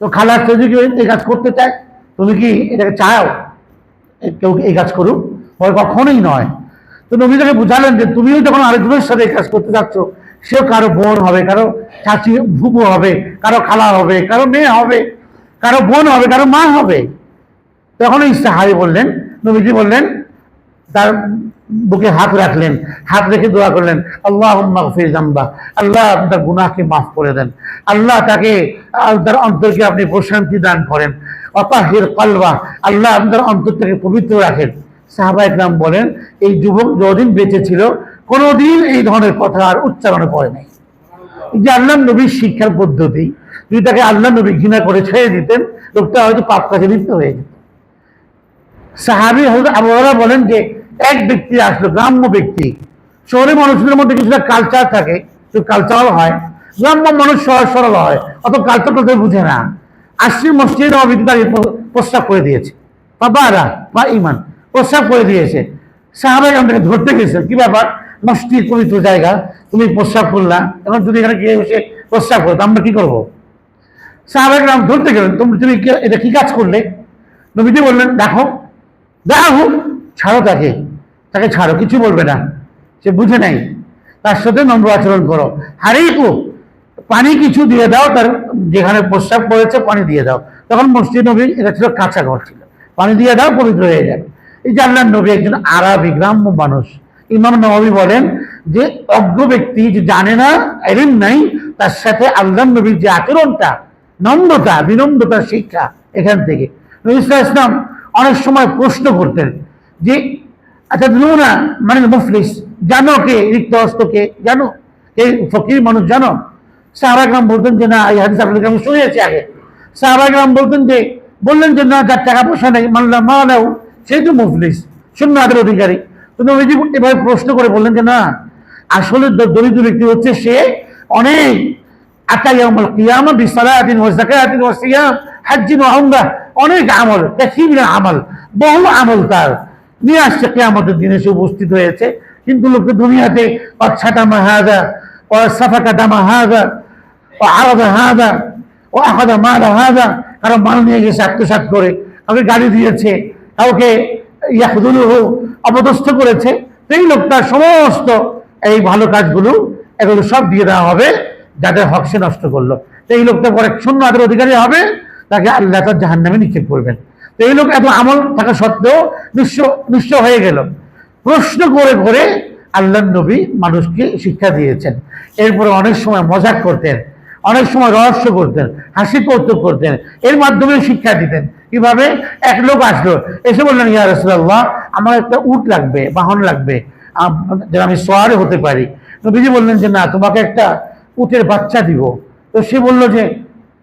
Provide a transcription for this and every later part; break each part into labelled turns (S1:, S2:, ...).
S1: তো খালার কেউ যদি এই কাজ করতে চায়, তুমি কি এটাকে চাও? কেউ এই কাজ করুক? বলে কখনোই নয়। তো নবী তাকে বুঝালেন যে তুমিও যখন আরেকজনের সাথে এই কাজ করতে যাচ্ছ, সেও কারও বোন হবে, কারও চাচি ভুবু হবে, কারও খালা হবে, কারও মেয়ে হবে, কারও বোন হবে, কারও মা হবে। তখন সাহাবি বললেন, নবীজি বললেন, তার বুকে হাত রাখলেন, হাত রেখে দোয়া করলেন আল্লাহ জাম্বা আল্লাহ আপনার গুনাহকে মাফ করে দেন, আল্লাহ তাকে তার অন্তরকে আপনি প্রশান্তি দান করেন, অতাহির কলবা, আল্লাহ আপনার অন্তর থেকে পবিত্র রাখেন। সাহাবা ইকরাম বলেন, এই যুবক যদিন বেঁচে ছিল, কোনোদিন এই ধরনের কথা আর উচ্চারণে পড়ে নাই। যে আল্লাহ নবীর শিক্ষার পদ্ধতি, যদি তাকে আল্লাহ নবী ঘৃণা করে ছেড়ে দিতেন, লোকটা হয়তো পাপ কাজে লিপ্ত হয়ে যেত। সাহাবি হজরত আবু হুরায়রা বলেন যে এক ব্যক্তি আসলো, গ্রাম্য ব্যক্তি। শহরে মানুষদের মধ্যে কিছুটা কালচার থাকে একটু কালচারাল হয়। গ্রাম্য মানুষ সহজ সরল হয়, অত কালচার তাদের বুঝে না। আসছে মসজিদ নবীতে প্র- প্রস্তাব করে দিয়েছে। বাবারা বা ইমান প্রস্তাব করে দিয়েছে। সাহাবাই আমাকে ধরতে গেছে কি ব্যাপার? মসজিদ পবিত্র জায়গা, তুমি প্রস্তাব করলা, এখন যদি এখানে গিয়ে বসে প্রস্তাব করো, তো আমরা কি করব? সাহাবাই নাম ধরতে গেলেন তুমি তুমি এটা কি কাজ করলে? নবীজি বললেন, দেখো, দেখা ছাড়ো তাকে। তাকে ছাড়ো, কিছু বলবে না। সে বুঝে নাই। তার সাথে নম্র আচরণ করো। হারিকু পানি কিছু দিয়ে দাও, তার যেখানে প্রস্রাব পড়েছে পানি দিয়ে দাও। তখন মসজিদ নবী, এটা ছিল কাঁচা ঘর ছিল। পানি দিয়ে দাও, পবিত্র হয়ে যাবে। এই আল্লাহ নবী একজন আরবি, গ্রাম্য মানুষ। ইমাম নবী বলেন যে, অজ্ঞ ব্যক্তি যে জানে না এলেন নাই, তার সাথে আল্লাহ নবীর যে আচরণটা, নম্রতা বিনম্রতার শিক্ষা, এখান থেকে। নবী ইসলাম অনেক সময় প্রশ্ন করতেন যে আচ্ছা না মানে মুফলিস, জানো কে, রিক্ত হস্ত কে? জানো। কে ফকির মানুষ জানো? সাহাবাগ্রাম বলতেন যে, না, এই হাদিস আপনাকে আমি শুনেছি আগে। সাহাবাগ্রাম বলতেন যে, বললেন যে, না, যার টাকা পয়সা নেই মানলাম মানাও সেই তো মুফলিস শূন্য হাতের অধিকারী। তো নবীজি এভাবে প্রশ্ন করে বললেন যে, না, আসলে দরিদ্র ব্যক্তি হচ্ছে সে অনেক আতা ইয়াউমুল কিয়ামা বিসালাতিন ওয়া যাকাতিন ওয়া সিয়াম হাজ্জিন ওয়া অনেক আমল কাসীর আমল, বহু আমল তার। নিয়ে আসছে, কিয়ামতের দিনে সে উপস্থিত হয়েছে। কিন্তু লোকে দুনিয়াতে অচ্ছাটা মাহাদা ও সাফাকা দামা হাদা ও আলাদা হাদা ও আহাদা মাদা হাদা কারও মাল নিয়ে গেছে আত্মসাৎ করে কাউকে গাড়ি দিয়েছে, কাউকে ইয়াকুদুল অপদস্থ করেছে। এই লোকটা সমস্ত এই ভালো কাজগুলো এগুলো সব দিয়ে দেওয়া হবে, যাদের হক সে নষ্ট করল। এই লোকটা পরে শূন্য হাতের অধিকারী হবে, তাকে আল্লাহ তার জাহান নামে নিক্ষেপ করবেন। তো এই লোক এত আমল থাকা সত্ত্বেও নিঃস্ব হয়ে গেল। প্রশ্ন করে করে আল্লাহ নবী মানুষকে শিক্ষা দিয়েছেন। এরপরে অনেক সময় মজাক করতেন, অনেক সময় রহস্য করতেন, হাসি কৌতুক করতেন, এর মাধ্যমে শিক্ষা দিতেন। কীভাবে? এক লোক আসলো, এসে বললেন ইয়া রসুল্লাহ আমার একটা উট লাগবে, বাহন লাগবে যেন আমি সোয়ারে হতে পারি। নবীজি বললেন যে, না, তোমাকে একটা উটের বাচ্চা দিব। তো সে বলল যে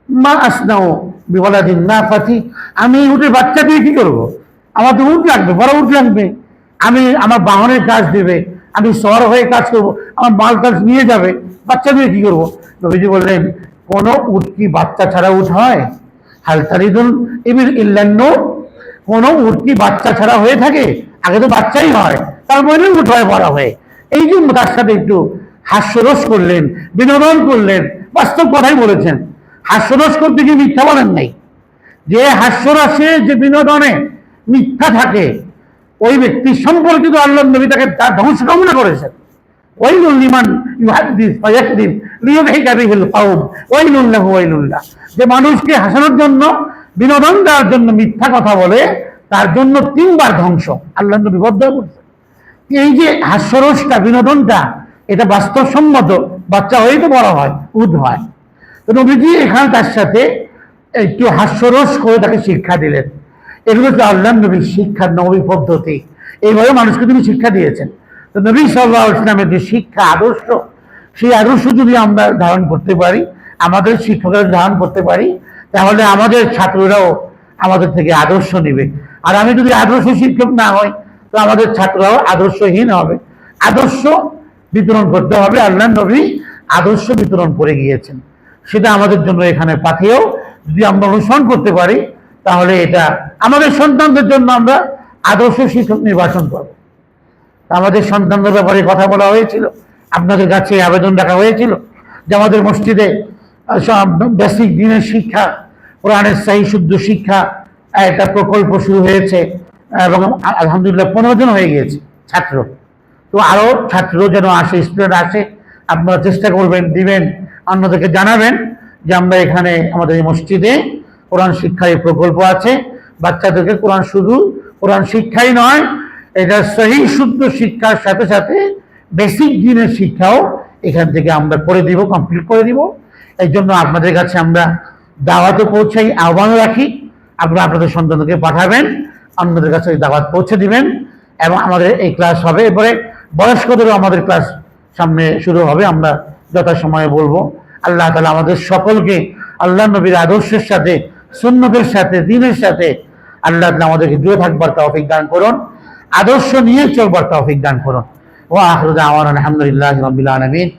S1: মা আসনাও বিবলাদিন না পাতি আমি উটের বাচ্চা দিয়ে কি করব? আমার তো উঠ লাগবে, বড় উট লাগবে। আমি আমার বাহনের কাজ দেবে, আমি শহর হয়ে কাজ করব, আমার মাল কাজ নিয়ে যাবে, বাচ্চা দিয়ে কি করব? নবীজি বললেন, কোন উট কি বাচ্চা ছাড়া উঠ হয়? হালতারিদুল ইবির ইল্লান্ন, কোন উট কি বাচ্চা ছাড়া হয়ে থাকে? আগে তো বাচ্চাই হয় তার মানে উঠ হয়, বড় হয়ে। এই জন্য তার সাথে একটু হাস্যরস করলেন, বিনোদন করলেন, বাস্তব কথাই বলেছেন। হাস্যরস করতে গিয়ে মিথ্যা বলেন নাই। যে হাস্যরসে, যে বিনোদনে মিথ্যা থাকে, ওই ব্যক্তি সম্পর্কিত আল্লাহ নবী তাকে তার ধ্বংস কামনা করেছেন। ওয়াইলুল যে মানুষকে হাসানোর জন্য, বিনোদন দেওয়ার জন্য মিথ্যা কথা বলে, তার জন্য তিনবার ধ্বংস আল্লাহ নবী বদ্ধ এই যে হাস্যরসটা, বিনোদনটা, এটা বাস্তবসম্মত বাচ্চা হয়েই তো বড় হয়, উদ হয়। তো নবীজি এখানে তার সাথে একটু হাস্যরস করে তাকে শিক্ষা দিলেন। এগুলো তো আল্লাহ নবীর শিক্ষার নবী পদ্ধতি। এইভাবে মানুষকে তিনি শিক্ষা দিয়েছেন। তো নবী সাল্লাহ ইসলামের যে শিক্ষা আদর্শ, সেই আদর্শ যদি আমরা ধারণ করতে পারি, আমাদের শিক্ষকেরা ধারণ করতে পারি, তাহলে আমাদের ছাত্ররাও আমাদের থেকে আদর্শ নেবে। আর আমি যদি আদর্শ শিক্ষক না হই, তো আমাদের ছাত্ররাও আদর্শহীন হবে। আদর্শ বিতরণ করতে হবে। আল্লাহ নবী আদর্শ বিতরণ করে গিয়েছেন। সেটা আমাদের জন্য এখানে পাঠিয়েও যদি আমরা অনুসরণ করতে পারি, তাহলে এটা আমাদের সন্তানদের জন্য আমরা আদর্শ শিক্ষক নির্বাচন করব। আমাদের সন্তানদের ব্যাপারে কথা বলা হয়েছিল, আপনাদের কাছে আবেদন রাখা হয়েছিল যে আমাদের মসজিদে বেসিক দিনের শিক্ষা, কোরআনের সাহি শুদ্ধ শিক্ষা একটা প্রকল্প শুরু হয়েছে, এবং আলহামদুলিল্লাহ পনেরো জন হয়ে গিয়েছে, ছাত্র। তো আরও ছাত্র যেন আসে স্টুডেন্ট আসে, আপনারা চেষ্টা করবেন, দিবেন অন্যদেরকে জানাবেন যে আমরা এখানে আমাদের এই মসজিদে কোরআন শিক্ষার এই প্রকল্প আছে। বাচ্চাদেরকে কোরআন শুধু কোরআন শিক্ষাই নয়, এটা সহি শুদ্ধ শিক্ষার সাথে সাথে বেসিক দিনের শিক্ষাও এখান থেকে আমরা করে দিব, কমপ্লিট করে দিব। এই জন্য আপনাদের কাছে আমরা দাওয়াতও পৌঁছাই, আহ্বানও রাখি। আপনারা আপনাদের সন্তানকে পাঠাবেন, অন্যদের কাছে দাওয়াত পৌঁছে দিবেন এবং আমাদের এই ক্লাস হবে। এরপরে বয়স্কদেরও আমাদের ক্লাস সামনে শুরু হবে। আমরা যথাসময়ে বলব, আল্লাহ তালা আমাদের সকলকে আল্লাহ নবীর আদর্শের সাথে, সুন্নতের সাথে, দিনের সাথে আল্লাহ তালা আমাদেরকে দূরে থাকবার তৌফিক দান করুন, আদর্শ নিয়ে চলবার তৌফিক দান করুন। ও আহরুদা আমার আলহামদুলিল্লাহ রবিল আলমিন।